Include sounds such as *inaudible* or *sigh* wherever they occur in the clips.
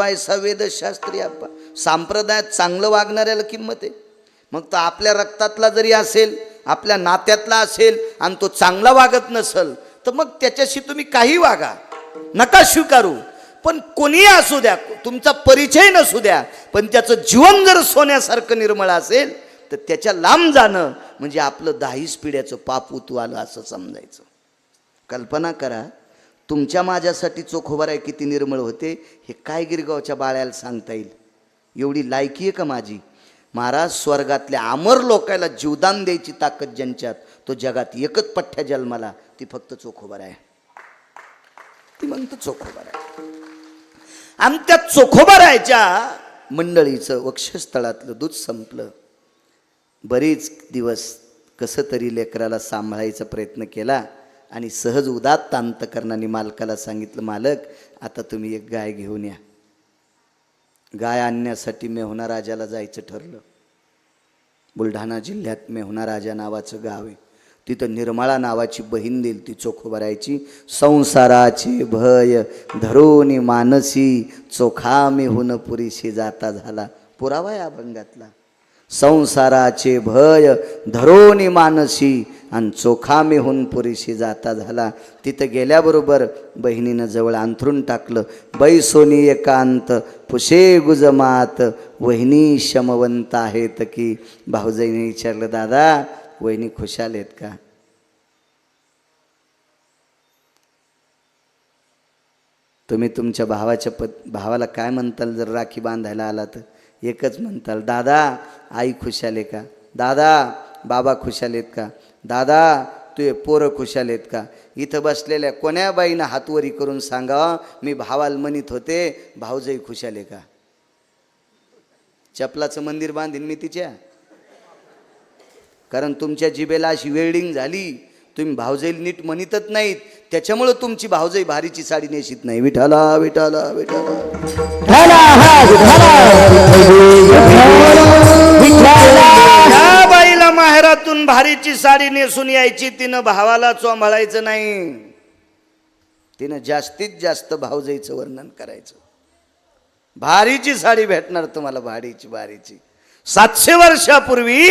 पैसा वेदशास्त्री आप्पा संप्रदायात चांगलं वागणाऱ्याला किंमत आहे. मग तो आपल्या रक्तातला जरी असेल आपल्या नात्यातला असेल आणि तो चांगला वागत नसल तर मग त्याच्याशी तुम्ही काही वागा. नका स्वीकारू. पण कोणीही असू द्या तुमचा परिचय नसू द्या पण त्याचं जीवन जर सोन्यासारखं निर्मळ असेल तर त्याच्या लांब जाणं म्हणजे आपलं दहावीस पिढ्याचं पाप उतू आलं असं समजायचं. कल्पना करा तुमच्या माझ्यासाठी चोखोबाराय किती निर्मळ होते हे काय गिरगावच्या बाळ्याला सांगता येईल? एवढी लायकी आहे का माझी? महाराज स्वर्गातल्या अमर लोकायला जीवदान द्यायची ताकद ज्यांच्यात तो जगात एकच पठ्ठ्या जन्माला ती फक्त चोखोबार आहे ती म्हणतो चोखोबार आहे आणि त्या चोखोबारायच्या मंडळीचं वक्षस्थळातलं दूध संपलं. बरेच दिवस कसं तरी लेकराला सांभाळायचा प्रयत्न केला. आणि सहज उदात अंतकरणाने मालकाला सांगितलं मालक आता तुम्ही एक गाय घेऊन या. गाय आणण्यासाठी मेहुणा राजाला जायचं ठरलं. बुलढाणा जिल्ह्यात मेहुणा राजा नावाचं गाव आहे. तिथं निर्मळा नावाची बहीण देईल ती चोखोबरायची. संसाराचे भय धरोनी मानसी चोखा मेहून पुरीशी जाता झाला. पुरावा या अभंगातला. संसाराचे भय धरोनी मानसी आणि चोखामेहून पुरेशी जाता झाला. तिथं गेल्याबरोबर बहिणीनं जवळ अंथरून टाकलं. बैसोनी एकांत पुशे गुजमात वहिनी शमवंत आहेत की? भाऊजाईने विचारलं दादा वहिनी खुशाल आहेत का? तुम्ही तुमच्या भावाच्या पत भावाला काय म्हणताल जर राखी बांधायला आला तर एकच म्हणताल दादा आई खुशाल आहे का? दादा बाबा खुशाल आहेत का? दादा तुझे पोरं खुशाल आहेत का? इथं बसलेल्या कोण्या बाईनं हातवरी करून सांगा मी भावाला म्हणत होते भाऊजाई खुशाल आहे का? चपलाचं मंदिर बांधीन मी तिच्या. कारण तुमच्या जिबेला अशी वेल्डिंग झाली तुम्ही भावजाईल नीट म्हणतच नाहीत त्याच्यामुळं तुमची भावजाई भारीची साडी नेशीत नाही. विठाला विठाला विठाला बाईला माहेरातून भारीची साडी नेसून यायची. तिनं भावाला चोंभाळायचं नाही. तिनं जास्तीत जास्त भावजाईचं वर्णन करायचं. भारीची साडी भेटणार तुम्हाला भारीची भारीची. सातशे वर्षापूर्वी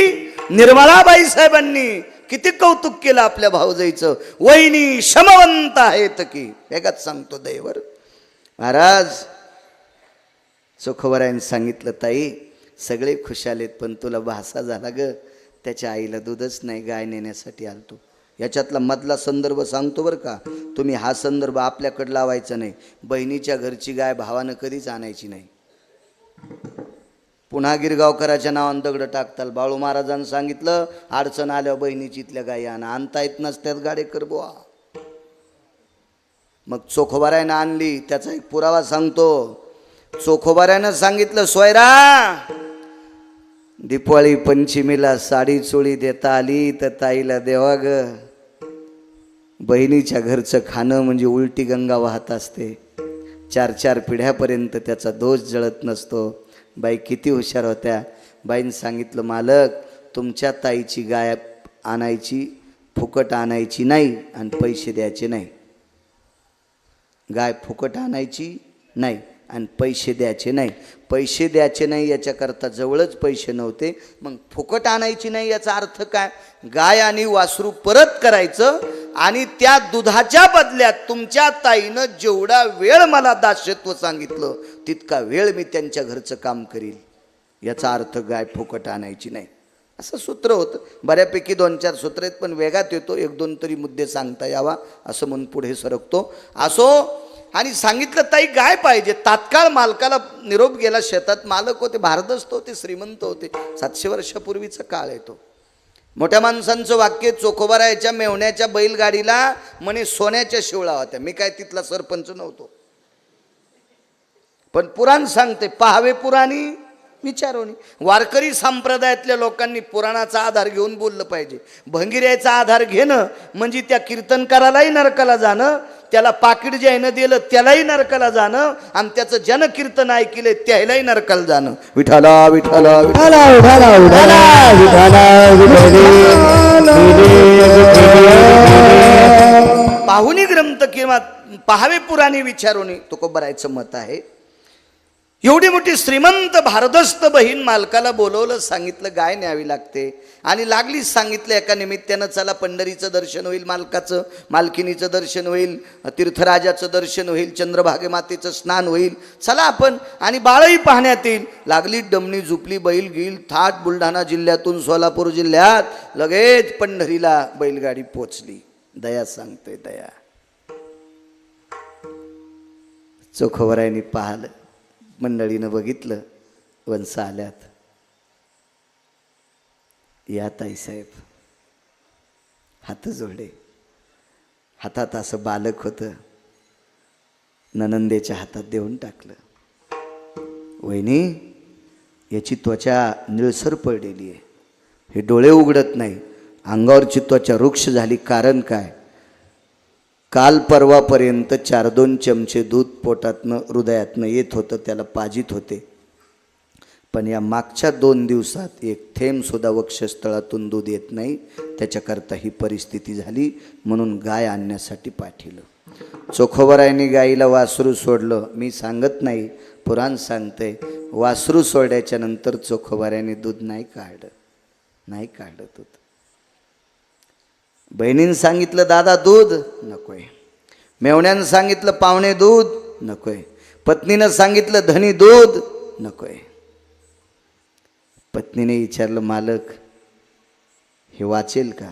निर्मलाबाई साहेबांनी किती कौतुक केलं आपल्या भाऊजाईचं? वहिनी शमवंत आहेत की. वेगात सांगतो दैवर. महाराज सुखवरायने सांगितलं ताई सगळे खुशाल आहेत पण तुला भासा झाला ग. त्याच्या आईला दूधच नाही गाय नेण्यासाठी आलतो. याच्यातला मधला संदर्भ सांगतो बरं का. तुम्ही हा संदर्भ आपल्याकडे लावायचा नाही. बहिणीच्या घरची गाय भावानं कधीच आणायची नाही. पुन्हा गिरगावकराच्या नावानं दगड टाकताल. बाळू महाराजांनी सांगितलं अडचण आल्या बहिणीची इथल्या गायी आणा आणता येत नसत्यात गाडे कर बुवा. मग चोखोबाऱ्यानं आणली. त्याचा एक पुरावा सांगतो. चोखोबाऱ्यानं सांगितलं सोयरा दिपाळी पंचमीला साडी चोळी देता आली तर ताईला देवा ग. बहिणीच्या घरचं खाणं म्हणजे उलटी गंगा वाहत असते. चार चार पिढ्यापर्यंत त्याचा दोष जळत नसतो. बाई किती हुशार होत्या. बाईनं सांगितलं मालक तुमच्या ताईची गाय आणायची फुकट आणायची नाही आणि पैसे द्यायचे नाही. गाय फुकट आणायची नाही. आणि पैसे द्यायचे नाही. पैसे द्यायचे नाही याच्याकरता जवळच पैसे नव्हते. मग फुकट आणायची नाही याचा अर्थ काय? गाय आणि वासरू परत करायचं आणि त्या दुधाच्या बदल्यात तुमच्या ताईनं जेवढा वेळ मला दास्यत्व सांगितलं तितका वेळ मी त्यांच्या घरचं काम करील. याचा अर्थ गाय फुकट आणायची नाही. असं सूत्र होतं. बऱ्यापैकी दोन चार सूत्र आहेत पण वेगात येतो. एक दोन तरी मुद्दे सांगता यावा असं म्हणून पुढे सरकतो. असो आणि सांगितलं ताई गाय पाहिजे. तात्काळ मालकाला निरोप गेला शेतात. मालक होते भारदस्त होते श्रीमंत होते. सातशे वर्षापूर्वीचा काळ येतो मोठ्या माणसांचं वाक्य चोखोबारायच्या मेवण्याच्या बैलगाडीला म्हणे सोन्याच्या शिवळा होत्या. मी काय तिथला सरपंच नव्हतो. पण पुराण सांगते पहावे पुराणी विचारोनी वारकरी संप्रदायातल्या लोकांनी पुराणाचा आधार घेऊन बोललं पाहिजे. भंगिऱ्याचा आधार घेणं म्हणजे त्या कीर्तनकारालाही नरकाला जाणं त्याला पाकिट ज्यानं दिलं त्यालाही नरकाला जाणं आणि त्याचं जनकीर्तन ऐकले त्यालाही नरकाला जाणं. विठाला विठाला विठाला उठाला उठाला विठाला पाहुणी ग्रंथ किंवा पहावे पुराणे विचारून तुकोबरायचं मत आहे. एवढी मोठी श्रीमंत भारदस्त बहीण मालकाला बोलवलं सांगितलं गाय न्यावी लागते. आणि लागलीच सांगितलं एका निमित्तानं चला पंढरीचं दर्शन होईल मालकाचं मालकिनीचं दर्शन होईल तीर्थराजाचं दर्शन होईल चंद्रभागे मातेचं स्नान होईल चला आपण. आणि बाळही पाहण्यात येईल. लागली डमणी झुपली बैल गिल थाट बुलढाणा जिल्ह्यातून सोलापूर जिल्ह्यात लगेच पंढरीला बैलगाडी पोचली. दया सांगते दया. चोखवरायनी पाहिलं. मंडळीनं बघितलं वंस आल्यात या ताईसाहेब हात जोडे हातात असं बालक होतं ननंदेच्या हातात देऊन टाकलं. वहिनी याची त्वचा निळसर पडलेली आहे. हे डोळे उघडत नाही. अंगावरची त्वचा वृक्ष झाली कारण काय? काल परवापर्यंत चार दोन चमचे दूध पोटातनं हृदयातनं येत होतं त्याला पाजित होते. पण या मागच्या दोन दिवसात एक थेंबसुद्धा वक्षस्थळातून दूध येत नाही त्याच्याकरता ही परिस्थिती झाली म्हणून गाय आणण्यासाठी पाठिलं. चोखोबरायने गाईला वासरू सोडलं. मी सांगत नाही पुराण सांगते वासरू सोडायच्या नंतर चोखोबऱ्याने दूध नाही काढलं. नाही काढत होतं बहिणीनं सांगितलं दादा दूध नकोय. मेवण्यानं सांगितलं पाहुणे दूध नकोय. पत्नीनं सांगितलं धनी दूध नकोय. पत्नीने विचारलं मालक हे वाचेल का?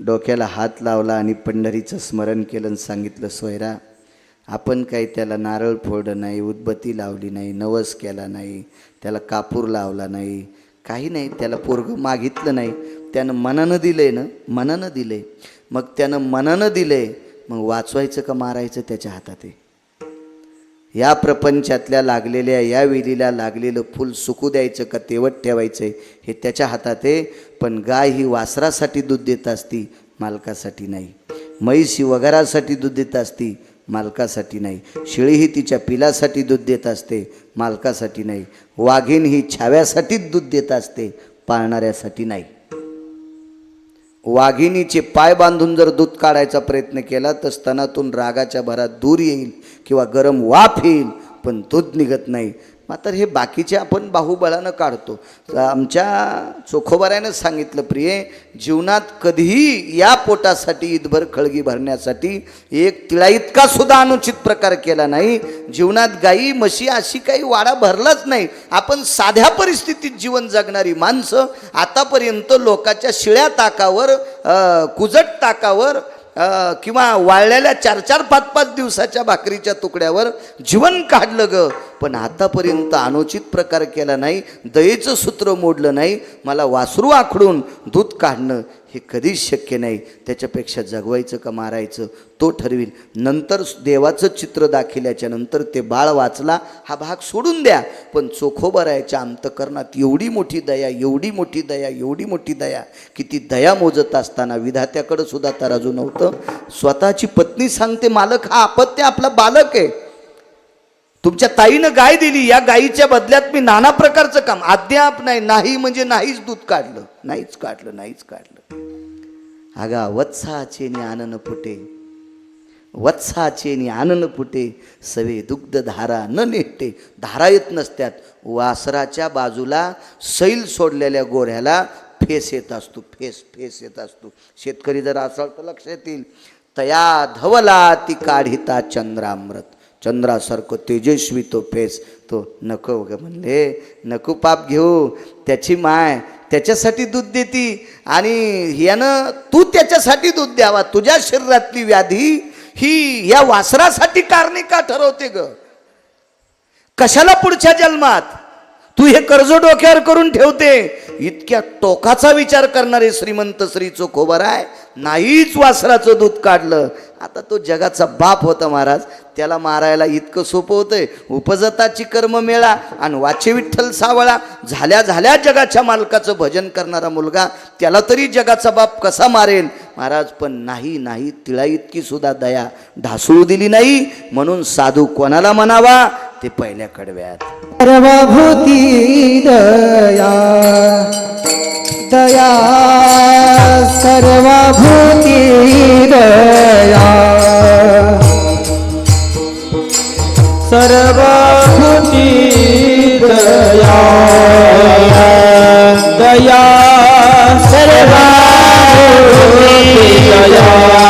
डोक्याला हात लावला आणि पंढरीचं स्मरण केलं आणि सांगितलं सोयरा आपण काही त्याला नारळ फोडलं नाही उदबत्ती लावली नाही नवस केला नाही त्याला कापूर लावला नाही काही नाही त्याला पोरगं मागितलं नाही त्यानं मनानं दिले ना मनानं दिले मग त्यानं मनानं दिले मग वाचवायचं का मारायचं त्याच्या हातात आहे. या प्रपंचातल्या लागलेल्या या वेलीला लागलेलं फूल सुकू द्यायचं का तेवट ठेवायचं हे त्याच्या हातात आहे. पण गाय ही वासरासाठी दूध देत असती मालकासाठी नाही. म्हैस ही वगैरासाठी दूध देत असती मालकासाठी नाही. शेळी ही तिच्या पिलासाठी दूध देत असते मालकासाठी नाही. वाघीण ही छाव्यासाठीच दूध देत असते पाळणाऱ्यासाठी नाही. वाघिणीचे पाय बांधून जर दूध काढायचा प्रयत्न केला तर स्तनातून रागाच्या भरात दूर येईल किंवा गरम वाफ येईल पण दूध निघत नाही. मात्र हे बाकीचे आपण बाहुबळानं काढतो. आमच्या चोखोबाऱ्यानं सांगितलं प्रिये जीवनात कधीही या पोटासाठी ईदभर खळगी भरण्यासाठी एक तिळा इतका सुद्धा अनुचित प्रकार केला नाही. जीवनात गाई म्हशी अशी काही वाडा भरलाच नाही. आपण साध्या परिस्थितीत जीवन जगणारी माणसं आतापर्यंत लोकाच्या शिळ्या ताकावर कुजट ताकावर किंवा वाळलेल्या चार चार पाच पाच दिवसाच्या भाकरीच्या तुकड्यावर जीवन काढलं ग. पण आतापर्यंत अनुचित प्रकार केला नाही दयेचं सूत्र मोडलं नाही मला वासरू आखडून दूध काढणं हे कधीच शक्य नाही. त्याच्यापेक्षा जगवायचं का मारायचं तो ठरवील नंतर देवाचं चित्र दाखिल्याच्या नंतर ते बाळ वाचला हा भाग सोडून द्या. पण चोखोबरायच्या अंतकरणात एवढी मोठी दया एवढी मोठी दया एवढी मोठी दया की ती दया मोजत असताना विधात्याकडं सुद्धा तराजू नव्हतं. स्वतःची पत्नी सांगते मालक हा अपत्य आपला बालक आहे. तुमच्या ताईनं गाय दिली या गायीच्या बदल्यात मी नाना प्रकारचं काम. अद्याप नाही नाही म्हणजे नाहीच दूध काढलं. नाहीच काढलं नाहीच काढलं. अगा वत्साचे नि आनन फुटे. वत्साचे नि आनन फुटे. सवे दुग्ध धारा न नेटते धारा येत नसत्यात. वासराच्या बाजूला सैल सोडलेल्या गोऱ्याला फेस येत असतो फेस फेस येत असतो. शेतकरी जर असाल तर लक्ष येतील तया धवला ती काढिता चंद्रामृत. चंद्रासारखं तेजस्वी तो फेस. तो नको ग म्हणले. नको पाप घेऊ. त्याची माय त्याच्यासाठी दूध देती. आणि यानं तू त्याच्यासाठी दूध द्यावा. तुझ्या शरीरातली व्याधी ही या वासरासाठी कारणी का ठरवते ग? कशाला पुढच्या जन्मात? तू हे कर्ज डोक्यावर करून ठेवते. इतक्या टोकाचा विचार करणारे श्रीमंत श्री चोखोबराय नाहीच वासराचं दूध काढलं. आता तो जगाचा बाप होता महाराज. त्याला मारायला इतकं सोपं होतंय. उपजताची कर्म मेळा आणि वाचे विठ्ठल सावळा. झाल्या झाल्या जगाच्या मालकाचं भजन करणारा मुलगा त्याला तरी जगाचा बाप कसा मारेल? महाराज पण नाही नाही तिळा इतकी सुद्धा दया. ढासळू दिली नाही. म्हणून साधू कोणाला म्हणावा? ते पहिल्या कडव्यात सर्वभूती दया दया सर्वभूती दया सर्वभूती दया दया सर्वभूती दया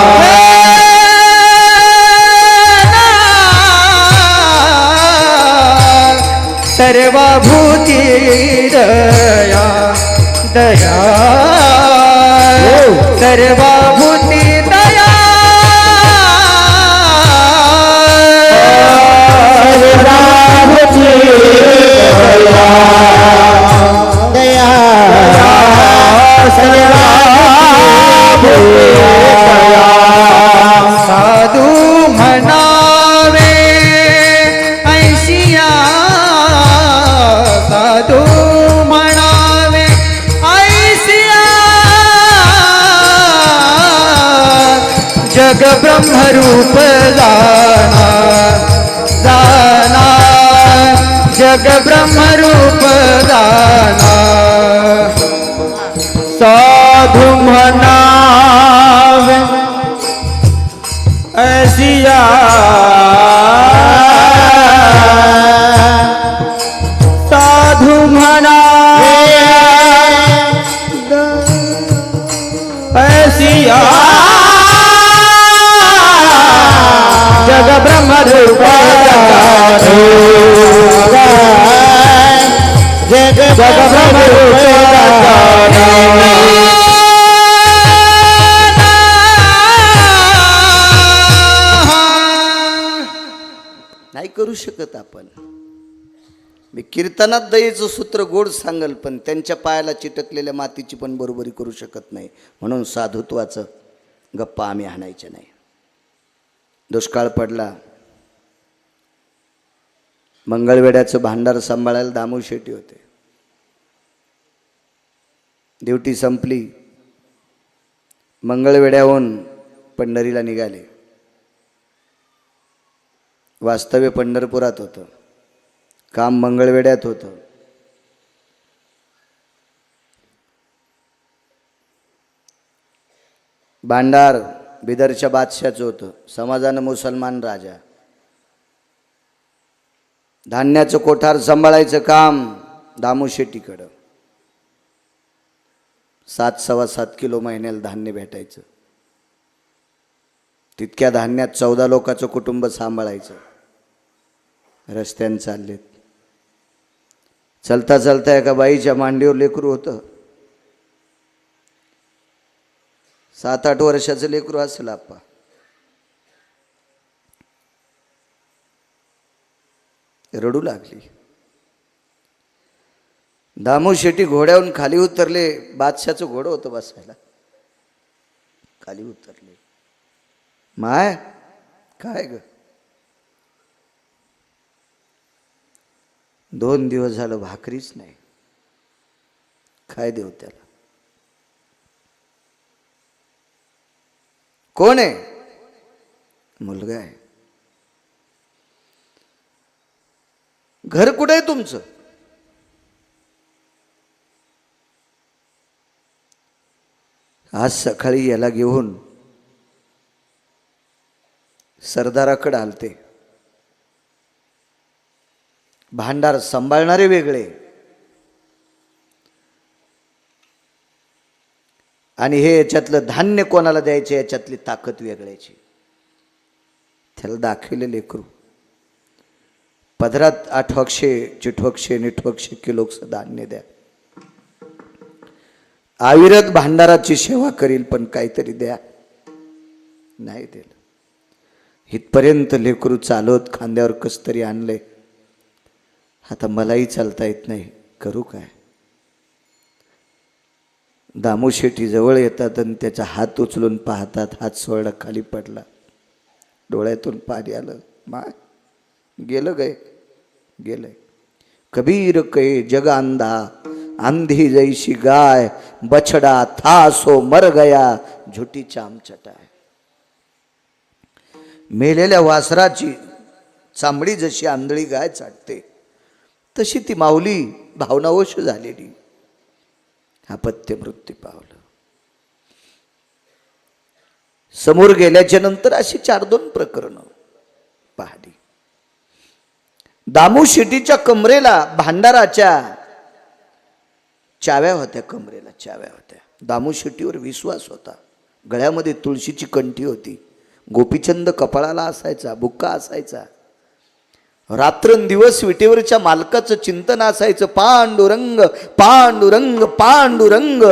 सर्वभूती मग ब्रह्मरूप जाना जाना। जग ब्रह्मरूप जाना। साधु म्हणा नाही करू शकत आपण. मी कीर्तनात दयेचं सूत्र गोड सांगल पण त्यांच्या पायाला चिटकलेल्या मातीची पण बरोबरी करू शकत नाही. म्हणून साधुत्वाचं गप्पा आम्ही आणायचे नाही. दुष्काळ पडला. मंगळवेड्याचं भांडार सांभाळायला दामू शेट्टी होते. ड्युटी संपली. मंगळवेड्याहून पंढरीला निघाले. वास्तव्य पंढरपुरात होतं. काम मंगळवेड्यात होतं. भांडार बिदरच्या बादशाचं होतं. समाजानं मुसलमान राजा. धान्याचं कोठार सांभाळायचं काम दामू शेट्टीकडं. सात सव्वा सात किलो महिन्याला धान्य भेटायचं. तितक्या धान्यात चौदा लोकांचं कुटुंब सांभाळायचं. रस्त्याने चाललेत. चलता चलता एका बाईच्या मांडीवर लेकरू होतं. सात आठ वर्षाचं लेकरू असेल आप्पा. रडू लागली. दामू शेट्टी घोड्याहून खाली उतरले बादशाचं घोडं होतं बसायला. खाली उतरले. माय काय ग? दोन दिवस झालं भाकरीच नाही. काय देऊ त्याला. कोण आहे? मुलगा आहे. घर कुठं आहे तुमचं? आज सकाळी याला घेऊन सरदाराकडे आलते. भांडार सांभाळणारे वेगळे. आणि हे याच्यातलं धान्य कोणाला द्यायचे याच्यातली ताकद वेगळ्याची. त्याला दाखविले लेकरू. पदरात आठवक्षे चिठवक्षे निठवक्षे किलोचं धान्य द्या. आविरत भांडाराची सेवा करील पण काहीतरी द्या. नाही दिलं इथपर्यंत लेकरू चालवत खांद्यावर कस तरी आणले. आता मलाही चालता येत नाही. करू काय? दामू शेट्टी जवळ येतात आणि त्याचा हात उचलून पाहतात. हात सोळा खाली पडला. डोळ्यातून पाणी आलं. मा गेलं गे. गेलंय. कबीर कै जग अंधा. अंधी जैशी गाय बछडा था सो मर गया झुटी चाम चटाय मेलेल्या वासराची चांबडी जशी आंधळी गाय चाटते तशी ती माऊली भावनावश झालेली. अपत्य मृत्यू पावलं. समोर गेल्याच्यानंतर अशी चार दोन प्रकरण पाहली. दामू शेटीच्या कमरेला भांडाराच्या चाव्या होत्या कमरेला चाव्या होत्या. दामू शेट्टीवर विश्वास होता. गळ्यामध्ये तुळशीची कंठी होती. गोपीचंद कपाळाला असायचा बुक्का असायचा. रात्रंदिवस विटेवरच्या मालकाचं चिंतन असायचं पांडुरंग पांडुरंग पांडुरंग.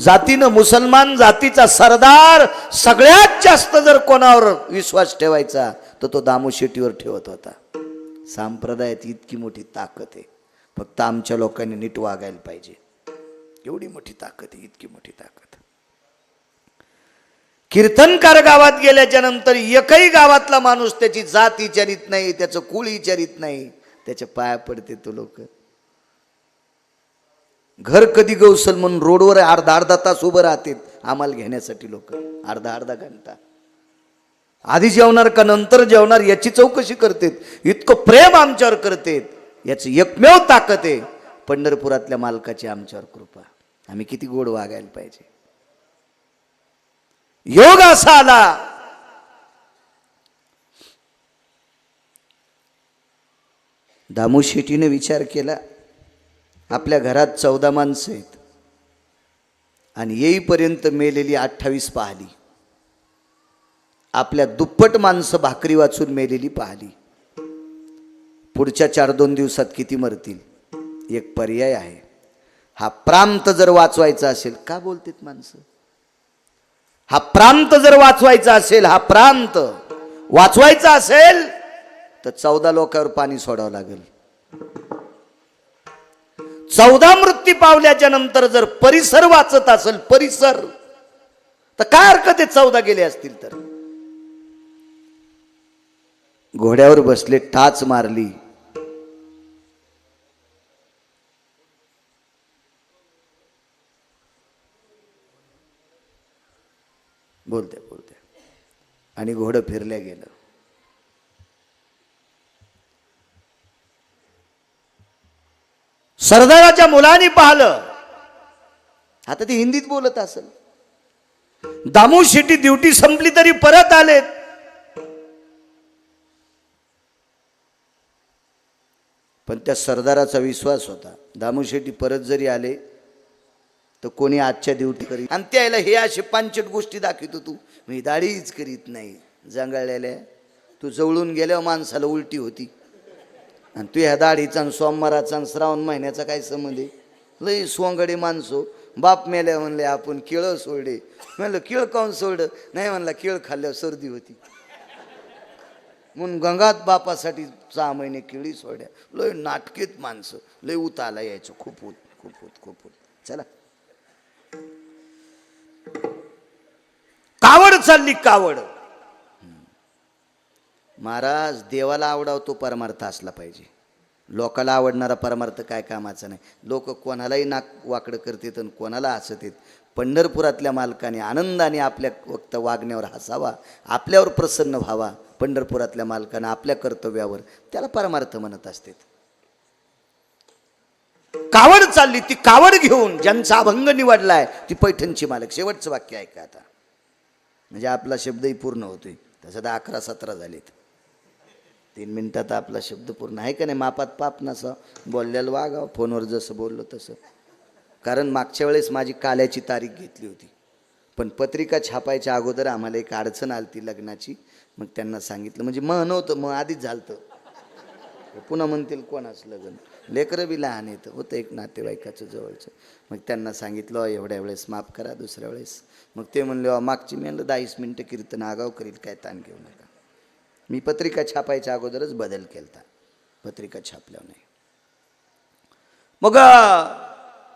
जातीनं मुसलमान जातीचा सरदार सगळ्यात जास्त जर कोणावर विश्वास ठेवायचा तर तो दामू शेटीवर ठेवत होता. संप्रदायात इतकी मोठी ताकद आहे. फक्त आमच्या लोकांनी नीट वागायला पाहिजे. एवढी मोठी ताकद आहे इतकी मोठी ताकद. कीर्तनकार गावात गेल्याच्यानंतर एकही गावातला माणूस त्याची जात विचारित नाही त्याचं कुळ विचारित नाही त्याच्या पाया पडते तो लोक. घर कधी गौसल म्हणून रोडवर अर्धा अर्धा तास उभं राहतात आम्हाला घेण्यासाठी लोक. अर्धा अर्धा घंटा. आधी जेवणार का नंतर जेवणार याची चौकशी करतेत. इतकं प्रेम आमच्यावर करतेत. याची एकमेव ताकद आहे पंढरपुरातल्या मालकाची आमच्यावर कृपा. आम्ही किती गोड वागायला पाहिजे. योग असा आला. दामू शेट्टीने विचार केला आपल्या घरात चौदा माणसं आहेत. आणि येईपर्यंत मेलेली अठ्ठावीस पाहिली. आपल्या दुप्पट माणसं भाकरी वाचून मेलेली पाहिली. पुढच्या चार दोन दिवसात किती मरतील? एक पर्याय आहे. हा प्रांत जर वाचवायचा असेल का बोलतेत माणसं? हा प्रांत जर वाचवायचा असेल हा प्रांत वाचवायचा असेल तर चौदा लोकांवर पाणी सोडावं लागेल. चौदा मृत्यू पावल्याच्या नंतर जर परिसर वाचत असेल परिसर तर काय हरकत ते चौदा गेले असतील तर. घोड्यावर बसले टाच मारली बोलते बोलते. आणि घोडं फिरल्या गेलं. सरदाराच्या मुलांनी पाहिलं. आता ती हिंदीत बोलत असेल. दामू शेट्टी ड्युटी संपली तरी परत आलेत. पण त्या सरदाराचा विश्वास होता. दामू शेट्टी परत जरी आले तर कोणी आजच्या ड्युटी करीत आणि त्याला हे असे पांचट गोष्टी दाखवतो तू मी दाढीच करीत नाही. जंगाळलेल्या तू जवळून गेल्यावर माणसाला उलटी होती. आणि तू ह्या दाढीचा आणि सोमवाराचा आणि श्रावण महिन्याचा काय संबंध आहे? लई सोंगडे माणसो. बाप मेल्या म्हणले आपण केळं सोडले. म्हणलं केळ काऊन सोडलं? नाही म्हणला केळ खाल्ल्यावर सर्दी होती. म्हणून गंगात बापासाठी सहा महिने केळी सोड्या लय नाटकेत माणसं. लय उताला यायचं. खूप होत खूप होत खूप होत. चला. कावड चालली कावड. महाराज देवाला आवडावतो परमार्थ असला पाहिजे. लोकाला आवडणारा परमार्थ काय कामाचा नाही. लोक कोणालाही नाक वाकडं करतात आणि कोणाला हसत आहेत पंढरपुरातल्या मालकाने आनंदाने आपल्या वक्त वागण्यावर हसावा आपल्यावर प्रसन्न व्हावा पंढरपुरातल्या मालकानं आपल्या कर्तव्यावर त्याला परमार्थ म्हणत असतात. कावड चालली ती कावड घेऊन ज्यांचा अभंग निवडलाय ती पैठणची मालक. शेवटचं वाक्य ऐका आता. म्हणजे आपला शब्दही पूर्ण होतोय. तसं तर अकरा सतरा झालेत. तीन मिनिटात आपला शब्द पूर्ण आहे का नाही? मापात पाप नसं. बोलल्याला वागावं. फोनवर जसं बोललो तसं. कारण मागच्या वेळेस माझी काल्याची तारीख घेतली होती. पण पत्रिका छापायच्या अगोदर आम्हाला एक अडचण आली ती लग्नाची. मग त्यांना सांगितलं. म्हणजे मग नव्हतं मग आधीच झालतं. पुन्हा म्हणतील कोणाचं लग्न? लेकरं बी लहान येतं होतं एक नातेवाईकाचं जवळचं. मग त्यांना सांगितलं एवढ्या वेळेस माफ करा दुसऱ्या वेळेस. मग ते म्हणले मागची मी म्हणलं दहावीस मिनटं कीर्तन आगाव करील काय ताण घेऊ नका. मी पत्रिका छापायच्या अगोदरच बदल केलता. पत्रिका छापल्यावर नाही. मग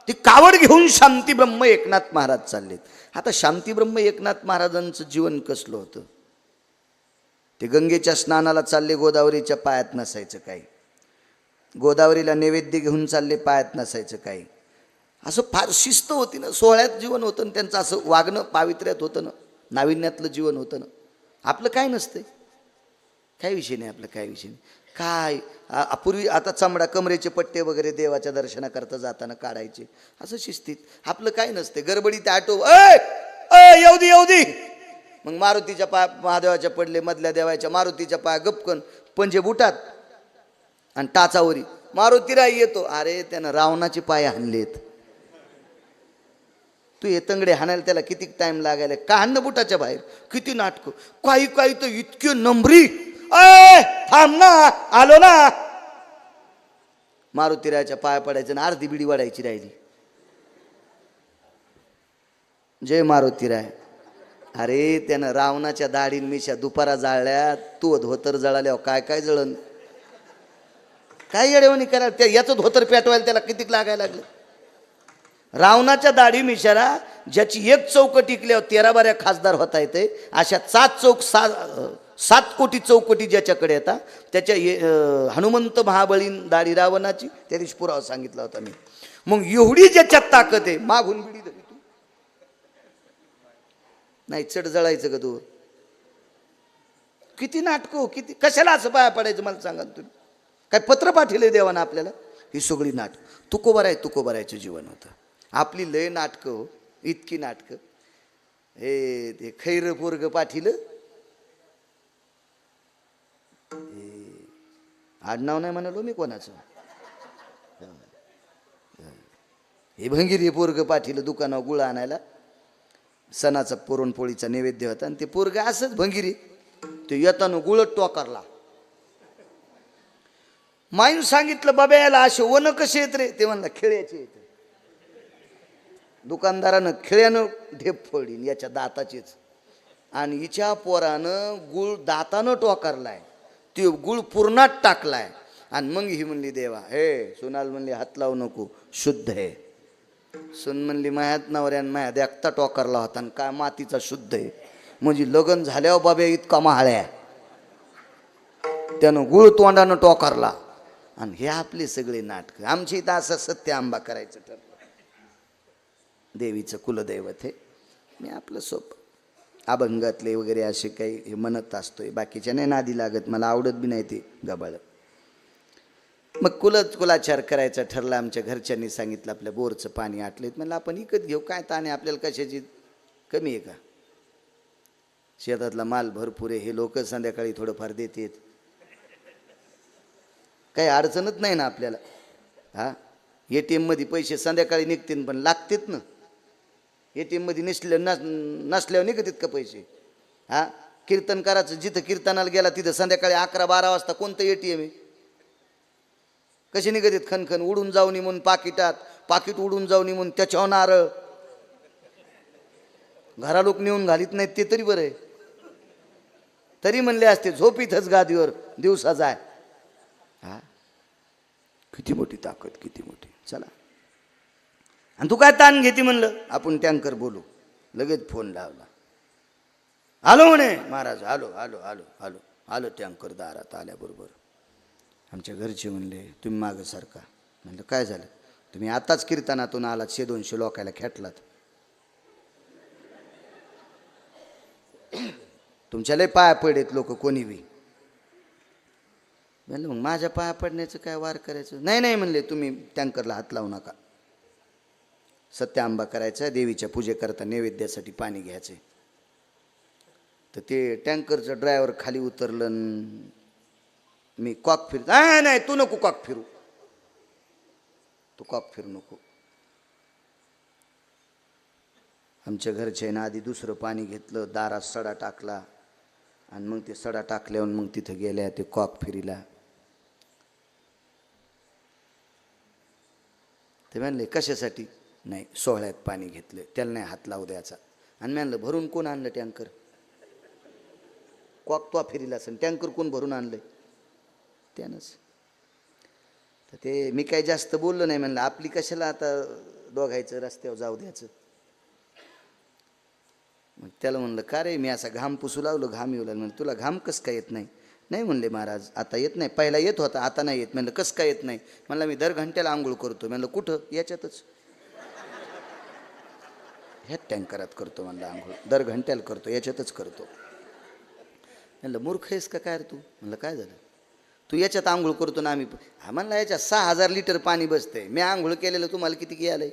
ती कावड घेऊन शांतीब्रह्म एकनाथ महाराज चाललेत. आता शांतीब्रह्म एकनाथ महाराजांचं जीवन कसलं होतं? ते गंगेच्या स्नानाला चालले गोदावरीच्या पायात नसायचं काही. गोदावरीला नैवेद्य घेऊन चालले पायात नसायचं काही. असं फार शिस्त होती ना. सोहळ्यात जीवन होतं ना त्यांचं असं वागणं पावित्र्यात होतं ना. नाविन्यातलं जीवन होतं ना. आपलं काय नसतंय. काय विषय नाही आपलं काय विषय नाही. काय? अपूर्वी पूर्वी आता चमडा कमरेचे पट्टे वगैरे देवाच्या दर्शनाकरता जाताना काढायचे. असं शिस्तीत. आपलं काय नसते गडबडीत आटो अय अय येऊ दे येऊ दे मग मारुतीच्या पाय महादेवाच्या पडले मधल्या देवाच्या मारुतीच्या पाय गपकन पंजे बुटात आणि टाचावरी मारुतीराय येतो. अरे त्यानं रावणाचे पाय हाणलेत. तू हे तंगडे हाणायला त्याला किती टाइम लागायला? का हाणणं बुटाच्या बाहेर? किती नाटकं? काही काही तर इतकी नंबरी अय थांब ना. आलो ना. मारुतीराच्या पाया पडायचं आणि अर्धी बिडी वाढायची राहिली. जय मारुतीराय अरे त्यानं रावणाच्या दाढीन मिशा दुपारा जाळल्या तू धोतर जळाल्यावर काय काय जळण काय येडेवणी करायला त्या याचं धोतर पेटवायला त्याला कितीक लागायला लागलं? रावणाच्या दाढी मिशारा ज्याची एक चौक टिकल्यावर तेरा बाऱ्या खासदार होता येते अशा सात चौक सा सात कोटी चौकटी ज्याच्याकडे येतात त्याच्या ये- हनुमंत महाबळीन दाढी रावणाची त्या दिवशी पुरावा सांगितला होता मी. मग एवढी ज्याच्यात ताकद आहे मागून बिडी धरी तू. नाही चढ जळायचं का तू? किती नाटकं हो, किती कशाला असं पाया पडायचं मला सांगा तुम्ही. काय पत्र पाठवले देवानं आपल्याला? ही सगळी नाटक. तुकोबर आहे तुकोबरायचं जीवन होतं. आपली लय नाटकं हो. इतकी नाटकं. हे ते खैर पोरग पाठीलं. हे, आडनाव नाही म्हणालो मी कोणाचं. हे भंगीरी हे पोरग पाठीलं दुकानावर गुळ आणायला. सणाचा पुरणपोळीचा नैवेद्य होता आणि ते पोरग असंच भंगिरी ते येताना गुळत टोकारला. मायून सांगितलं बाबा याला असे वन कसे येत रे? ते म्हणला खेळ्याचे येत दुकानदारानं खेळ्यानं ढेप फोडीन याच्या दाताचीच. आणि हिच्या पोरानं गुळ दातानं टोकारलाय. ते गुळ पूर्णात टाकलाय. आणि मग ही म्हणली देवा हे सोनाल म्हणली हात लावू नको शुद्ध आहे सुन म्हणली मायात नवऱ्यान माया एकता टोकारला होता आणि काय मातीचा शुद्ध आहे म्हणजे लग्न झाल्यावर बाबे इतका महाळ्या त्यानं गुळ तोंडानं टोकारला. आणि हे आपले सगळे नाटक. आमची इथं असं सत्य आंबा करायचं ठरलं. देवीचं कुलदैवत हे. मी आपलं सोप. अभंगातले वगैरे असे काही हे म्हणत असतोय. बाकीच्या नाही नादी लागत. मला आवडत बी नाही ते गबाळ. मग कुलच कुलाचार करायचा ठरला. आमच्या घरच्यांनी सांगितलं आपल्या बोरचं पाणी आटलेत म्हणलं आपण विकत घेऊ. काय ताणे आपल्याला कशाची? कमी आहे का? शेतातला माल भरपूर आहे. हे लोक संध्याकाळी थोडंफार देतात. काही अडचणच नाही ना आपल्याला. हा? ए टी एममध्ये पैसे संध्याकाळी निघतील पण लागतात ना. ए टी एममध्ये नसल्या नस नसल्यावर निघतात का पैसे? हा? कीर्तनकाराचं जिथं कीर्तनाला गेला तिथं संध्याकाळी अकरा बारा वाजता कोणतं ए टी एम आहे? कसे निघतात खनखन? उडून जाऊन म्हणून पाकिटात पाकिट उडून जाऊन म्हणून त्याच्यावर नारळ. घरा लोक नेऊन घालीत नाहीत ते तरी बरं आहे. तरी म्हणले असते झोप इथंच गादीवर दिवसा जाय. हा? किती मोठी ताकद किती मोठी. चला. आणि तू काय ताण घेते म्हणलं? आपण टँकर बोलू. लगेच फोन लावला. आलो म्हणे. महाराज आलो आलो आलो आलो. आलो टँकर दारात आल्याबरोबर. आमच्या घरचे म्हणले तुम्ही मागं सारखा म्हणलं काय झालं? तुम्ही आताच कीर्तनातून आलात शे दोनशे लोकायला खेटलात. *clears throat* तुमच्या लय पाया पडेत लोक कोणी बी. म्हणलं मग माझ्या पाया पडण्याचं काय वार करायचं? नाही नाही म्हणले तुम्ही टँकरला हात लावू नका. सत्य आंबा करायचा देवीच्या पूजेकरता नैवेद्यासाठी पाणी घ्यायचे. तर ते टँकरचं ड्रायव्हर खाली उतरलं मी कॉक फिर नाही नाही तू नको कॉक फिरू. तू कॉक फिरू नको. आमच्या घरच्या आधी दुसरं पाणी घेतलं दारात सडा टाकला. आणि मग ते सडा टाकल्यावर मग तिथं गेल्या ते कॉक फिरीला. ते म्हणले कशासाठी? नाही सोहळ्यात पाणी घेतलं. त्याला नाही हात लावू द्यायचा. आणि म्हणलं भरून कोण आणलं टँकर? कॉक तो फिरीला असेल टँकर कोण भरून आणलं त्यानंच. तर ते मी काही जास्त बोललो नाही म्हणलं आपली कशाला आता दोघायचं रस्त्यावर जाऊ द्यायचं? मग त्याला म्हणलं का रे मी असा घाम पुसू लागलो घाम येऊ लागला. म्हणलं तुला घाम कसं काय येत नाही? नाही म्हणले महाराज आता येत नाही. पहिला येत होता आता नाही येत. म्हणलं कसं काय येत नाही? म्हणलं मी दर घंट्याला आंघोळ करतो. म्हणलं कुठं? याच्यातच. ह्यात टँकरात करतो म्हणलं आंघोळ. दर घंट्याला करतो याच्यातच करतो. म्हणलं मूर्ख आहेस का काय तू? म्हणलं काय झालं? तू याच्यात आंघोळ करतो ना आम्ही. हा याच्यात सहा हजार लिटर पाणी बसतंय. मी आंघोळ केलेलं तुम्हाला किती की आलंय?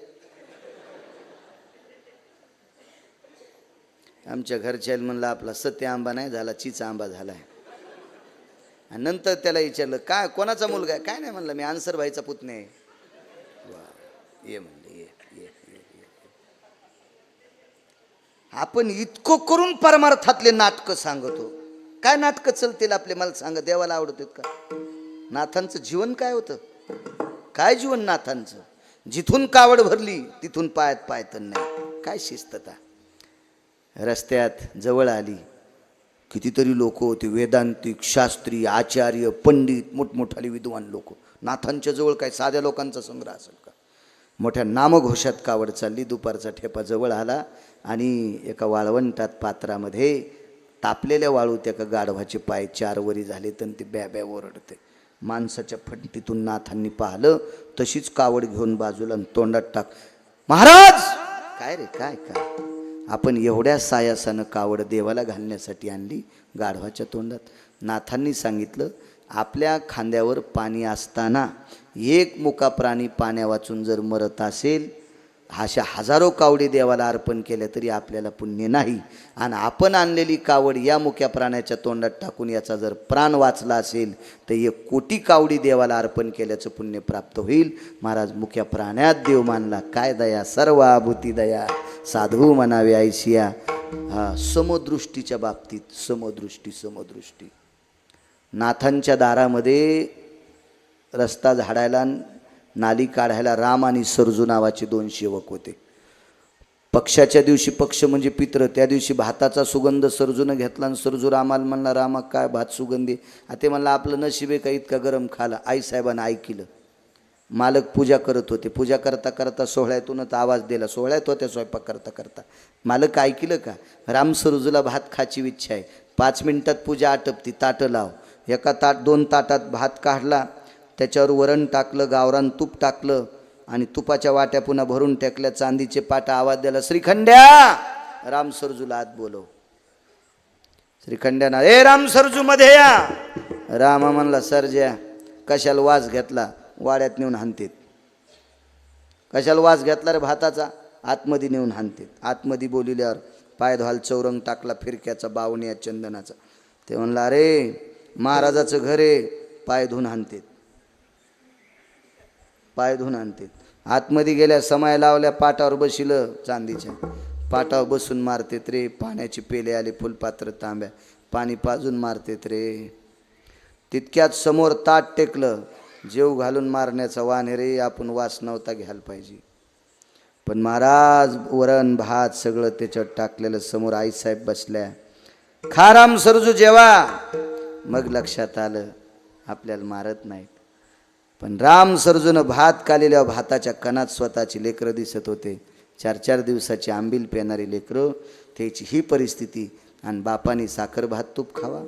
आमच्या घरच्या म्हणलं आपला सत्य आंबा नाही झाला चीचा आंबा झाला आहे आणि नंतर त्याला विचारलं काय कोणाचा मुलगा आहे? काय नाही म्हणलं मी आन्सर भाईचा पुतणे. आहे वा ये म्हणलं ये ये ये ये. आपण इतकं करून परमार्थातले नाटकं सांगतो. काय नाटकं चलतील आपले? मला सांगा देवाला आवडतात का? नाथांचं जीवन काय होतं? काय जीवन नाथांचं? जिथून कावड भरली तिथून पायात पायतन नाही. काय शिस्तता? रस्त्यात जवळ आली कितीतरी लोक होते वेदांतिक शास्त्री आचार्य पंडित मोठमोठाले विद्वान लोक. नाथांच्या जवळ काय साध्या लोकांचा संग्रह असेल का? मोठ्या नामघोषात कावड चालली दुपारचा ठेपा जवळ आला आणि एका वाळवंटात पात्रामध्ये तापलेल्या वाळूत एका गाढवाचे पाय चार वरी झाले तर ते ब्या ब्या ओरडते. माणसाच्या फंटीतून नाथांनी पाहिलं तशीच कावड घेऊन बाजूला तोंडात टाक महाराज! काय रे काय काय? आपण एवढ्या सायासानं कावड देवाला घालण्यासाठी आणली गाढवाच्या तोंडात. नाथांनी सांगितलं आपल्या खांद्यावर पाणी असताना एक मुका प्राणी पाण्या वाचून जर मरत असेल अशा हजारो कावडी देवाला अर्पण केल्या तरी आपल्याला पुण्य नाही. आणि आपण आणलेली कावड या मुक्या प्राण्याच्या तोंडात टाकून याचा जर प्राण वाचला असेल तर एक कोटी कावडी देवाला अर्पण केल्याचं पुण्य प्राप्त होईल. महाराज मुक्या प्राण्यात देव मानला. काय दया सर्व आभूती दया. साधू म्हणावे ऐशिया हा समदृष्टीच्या बाबतीत समदृष्टी समदृष्टी. नाथांच्या दारामध्ये रस्ता झाडायला नाली काढायला राम आणि सरजू नावाचे दोन सेवक होते. पक्षाच्या दिवशी पक्ष म्हणजे पित्र त्या दिवशी भाताचा सुगंध सरजूनं घेतला आणि सरजू रामाला म्हणला रामा काय भात सुगंधी? आता ते म्हणला आपलं नशीब आहे का इतका गरम खाला आईसाहेबांना ऐकिलं. मालक पूजा करत होते. पूजा करता करता सोहळ्यातूनच आवाज दिला. सोहळ्यात होत्या स्वयंपाक करता करता. मालक ऐकलं का? राम सरजूला भात खाची इच्छा आहे. पाच मिनिटात पूजा आटपती. ताटं लाव. एका ताट दोन ताटात भात काढला त्याच्यावर वरण टाकलं गावरान तूप टाकलं आणि तुपाच्या वाट्या पुन्हा भरून टाकल्या चांदीचे पाटा आवाज दिला श्रीखंड्या राम सरजूला आत बोलव. श्रीखंड्याना ए राम सरजू मध्ये या. रामा म्हणला सरज्या कशाला वास घेतला? वाड्यात नेऊन हानतेत कशाला वास घेतला रे भाताचा? आतमध्ये नेऊन हाणतेत. आतमध्ये बोलिल्यावर पाय धुवाल चौरंग टाकला फिरक्याचा बावण्या चंदनाचा. ते म्हणला अरे महाराजाचं घर आहे पाय धुवून हानतेत पाय धुवून आणते. आतमध्ये गेल्या समाय लावल्या पाटावर बसिलं चांदीच्या. पाटावर बसून मारतेत रे पाण्याची पेले आले फुलपात्र तांब्या. पाणी पाजून मारतेत रे. तितक्यात समोर ताट टेकलं. जेव घालून मारण्याचा वाण रे आपण वास नव्हता घ्यायला पाहिजे. पण महाराज वरण भात सगळं त्याच्यात टाकलेलं समोर आईसाहेब बसल्या. खाराम सरजू जेवा. मग लक्षात आलं आपल्याला मारत नाही पण राम सरजून भात कालेल्या भाताच्या कणात स्वतःची लेकरं दिसत होते. चार चार दिवसाची आंबील पेणारी लेकरं त्याची ही परिस्थिती आणि बापानी साखर भात तूप खावा.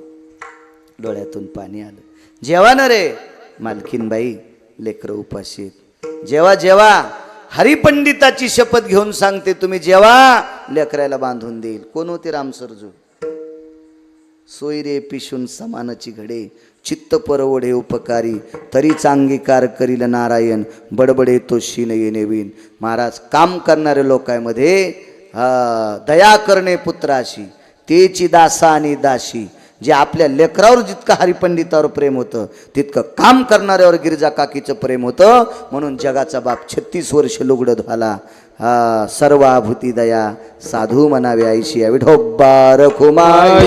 डोळ्यातून पाणी आलं. जेवा ना रे मालकीनबाई लेकरं उपाशी जेव्हा जेवा जेवा हरिपंडिताची शपथ घेऊन सांगते तुम्ही जेवा लेकराला बांधून देईल. कोण होते राम सरजू सोयरे पिशून समानाची घडे चित्त परवडे उपकारी तरी चांगीकार करील नारायण. बडबडे तो शीन येणे महाराज काम करणारे लोकांमध्ये दया करणे पुत्राशी तेची दासा आणि दाशी. जे आपल्या लेकरावर जितकं हरिपंडितावर प्रेम होतं तितकं काम करणाऱ्यावर गिरिजा काकीचं प्रेम होतं. म्हणून जगाचा बाप छत्तीस वर्ष लुगडं झाला हा सर्वाभूती दया साधू म्हणावे आईशी खुमाई विठोबार कुमाई